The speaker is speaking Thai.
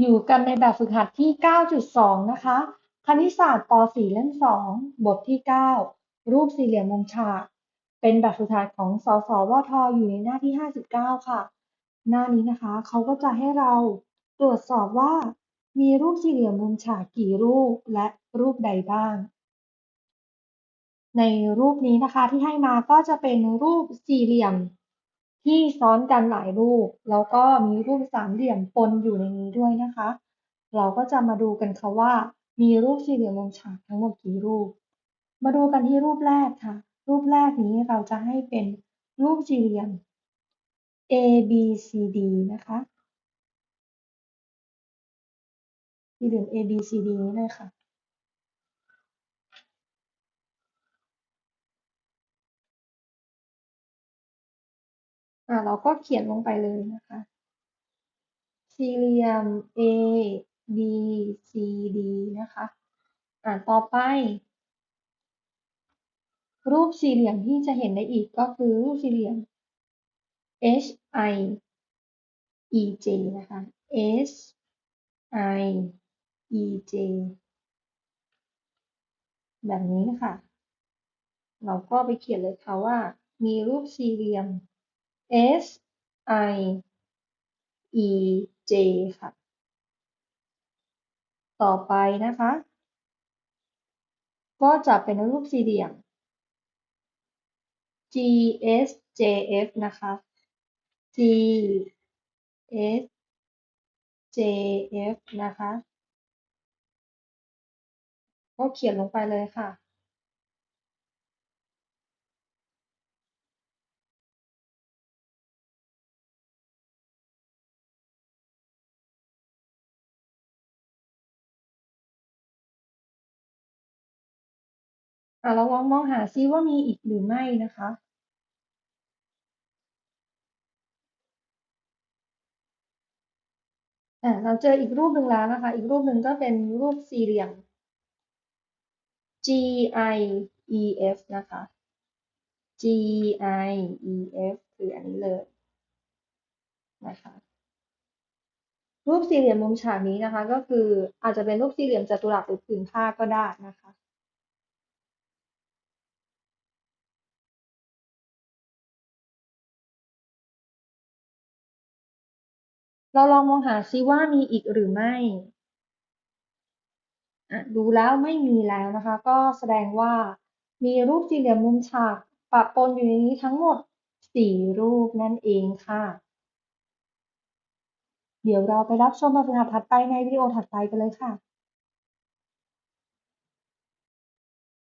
อยู่กันในแบบฝึกหัดที่ 9.2 นะคะ คณิตศาสตร์ป .4 เล่ม 2 บทที่ 9 รูปสี่เหลี่ยมมุมฉาก เป็นแบบฝึกหัดของ สสวทอยู่ในหน้าที่ 59 ค่ะ หน้านี้นะคะ เขาก็จะให้เราตรวจสอบว่า มีรูปสี่เหลี่ยมมุมฉากกี่รูปและรูปใดบ้าง ในรูปนี้นะคะที่ให้มาก็จะเป็นรูปสี่เหลี่ยม ที่ซ้อนกันหลายรูป แล้วก็มีรูปสามเหลี่ยมปนอยู่ในนี้ด้วยนะคะ เราก็จะมาดูกันค่ะว่า มีรูปสี่เหลี่ยมมุมฉากทั้งหมดกี่รูป มาดูกันที่รูปแรกค่ะ รูปแรกนี้เราจะให้เป็นรูปสี่เหลี่ยม A B C D นะคะสี่เหลี่ยม A B C D นี้เลยค่ะ อ่าเราก็เขียนลงไปเลยนะคะ สี่เหลี่ยม A B C D นะคะอ่าต่อไป รูปสี่เหลี่ยมที่จะเห็นได้อีกก็คือรูปสี่เหลี่ยม H I E J นะคะ H I E J แบบนี้ค่ะ เราก็ไปเขียนเลยค่ะว่า มีรูปสี่เหลี่ยม H I E J ค่ะ ต่อไปนะคะ ก็จะเป็นรูปสี่เหลี่ยม G S J F นะคะ G S J F นะคะ ก็เขียนลงไปเลยค่ะ อะเราลองมองหาซิว่ามีอีกหรือไม่นะคะ อะเราเจออีกรูปหนึ่งแล้วนะคะ อีกรูปหนึ่งก็เป็นรูปสี่เหลี่ยม G I E F นะคะ G I E F คืออันนี้เลยนะคะรูปสี่เหลี่ยมมุมฉากนี้นะคะ ก็คืออาจจะเป็นรูปสี่เหลี่ยมจัตุรัสหรือผืนผ้าก็ได้นะคะ เราลองมองหาซิว่ามีอีกหรือไม่อะดูแล้วไม่มีแล้วนะคะ ก็แสดงว่ามีรูปสี่เหลี่ยมมุมฉากปะปนอยู่ในนี้ทั้งหมดสี่รูปนั่นเองค่ะ เดี๋ยวเราไปรับชมแบบฝึกหัดถัดไปในวิดีโอถัดไปกันเลยค่ะ